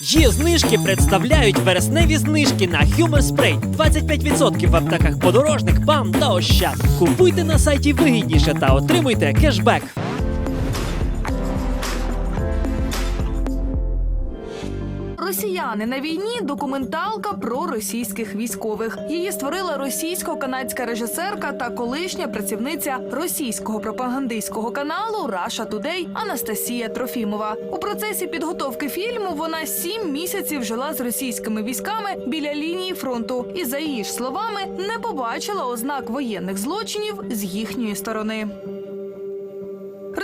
Є знижки представляють вересневі знижки на Human Spray. 25% в аптеках подорожник, бам та ощад. Купуйте на сайті вигідніше та отримуйте кешбек. Росіяни на війні документалка про російських військових. Її створила російсько-канадська режисерка та колишня працівниця російського пропагандистського каналу Russia Today Анастасія Трофімова. У процесі підготовки фільму вона сім місяців жила з російськими військами біля лінії фронту і, за її ж словами, не побачила ознак воєнних злочинів з їхньої сторони.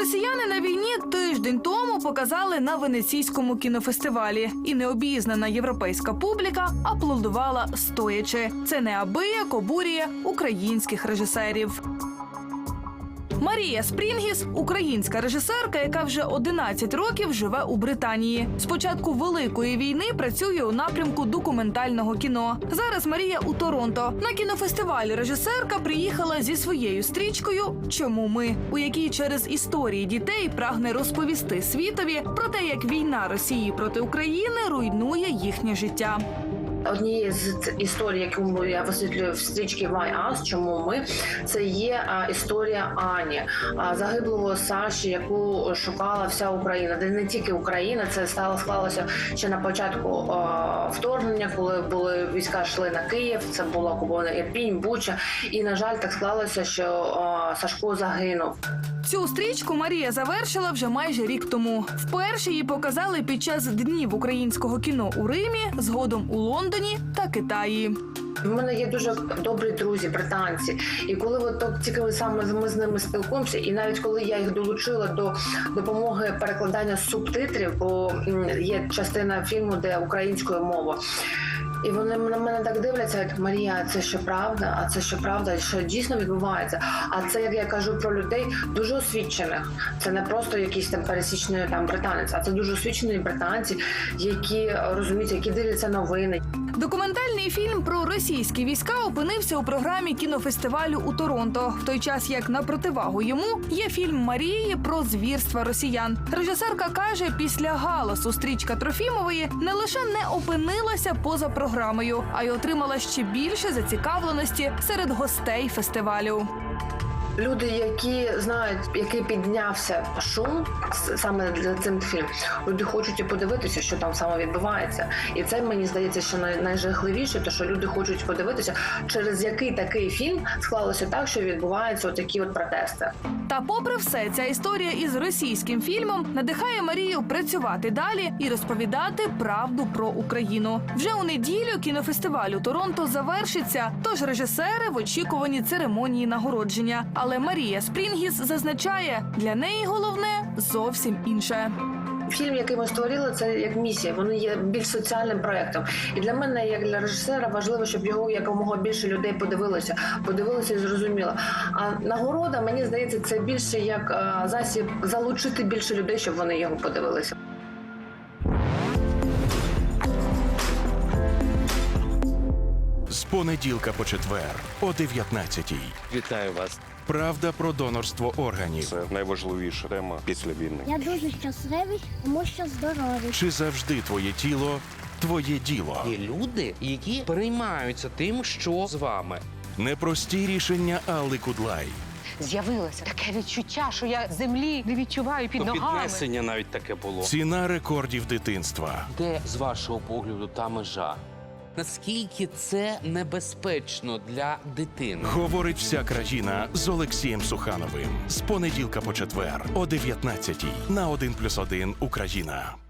Росіяни на війні тиждень тому показали на венеційському кінофестивалі, і необізнана європейська публіка аплодувала стоячи. Це неабияк обурює українських режисерів. Марія Спрінгіс українська режисерка, яка вже 11 років живе у Британії. З початку великої війни працює у напрямку документального кіно. Зараз Марія у Торонто. На кінофестиваль режисерка приїхала зі своєю стрічкою Чому ми, у якій через історії дітей прагне розповісти світові про те, як війна Росії проти України руйнує їхнє життя. Однією з історій, яку я висвітлюю в стрічці Why Us, чому ми це є історія Ані, загиблого Саші, яку шукала вся Україна, де не тільки Україна, це стало склалося ще на початку вторгнення, коли були війська йшли на Київ. Це була окупована Ірпінь, Буча, і на жаль, так склалося, що Сашко загинув. Цю стрічку Марія завершила вже майже рік тому. Вперше її показали під час днів українського кіно у Римі, згодом у Лондоні та Китаї. У мене є дуже добрі друзі, британці, і коли от то тільки саме ми з ними спілкуємося, і навіть коли я їх долучила до допомоги перекладання субтитрів, бо є частина фільму, де українською мовою. І вони на мене так дивляться, як Марія, це що правда, а це що правда, що дійсно відбувається. А це як я кажу про людей дуже освічених. Це не просто якийсь там пересічний там британець, а це дуже освічені британці, які розуміють, які дивляться новини, Документальний фільм про російські війська опинився у програмі кінофестивалю у Торонто. В той час як на противагу йому є фільм Марії про звірства росіян. Режисерка каже, після галасу стрічка Трофімової не лише не опинилася поза програмою, а й отримала ще більше зацікавленості серед гостей фестивалю. Люди, які знають, який піднявся шум саме для цим фільм, люди хочуть і подивитися, що там саме відбувається. І це мені здається, що найжахливіше, то що люди хочуть подивитися, через який такий фільм склалося так, що відбуваються отакі от протести. Та, попри все, ця історія із російським фільмом надихає Марію працювати далі і розповідати правду про Україну. Вже у неділю кінофестиваль у Торонто завершиться. Тож режисери в очікуванні церемонії нагородження. Але Марія Спрінгіс зазначає, для неї головне зовсім інше. Фільм, який ми створили, це як місія. Вони є більш соціальним проектом. І для мене, як для режисера, важливо, щоб його якомога більше людей подивилося, подивилося і зрозуміло. А нагорода, мені здається, це більше як е, засіб залучити більше людей, щоб вони його подивилися. З понеділка по четвер о 19-й. Вітаю вас. Правда про донорство органів. Це найважливіша тема після війни. Я дуже щасливий, тому що здоровий. Чи завжди твоє тіло твоє діло? Є люди, які переймаються тим, що з вами. Непрості рішення Алли Кудлай. З'явилося таке відчуття, що я землі не відчуваю під То ногами. піднесення навіть таке було. Ціна рекордів дитинства. Де з вашого погляду та межа? Наскільки це небезпечно для дитини? Говорить вся країна з Олексієм Сухановим. З понеділка по четвер о 19-й на 1+,1 Україна.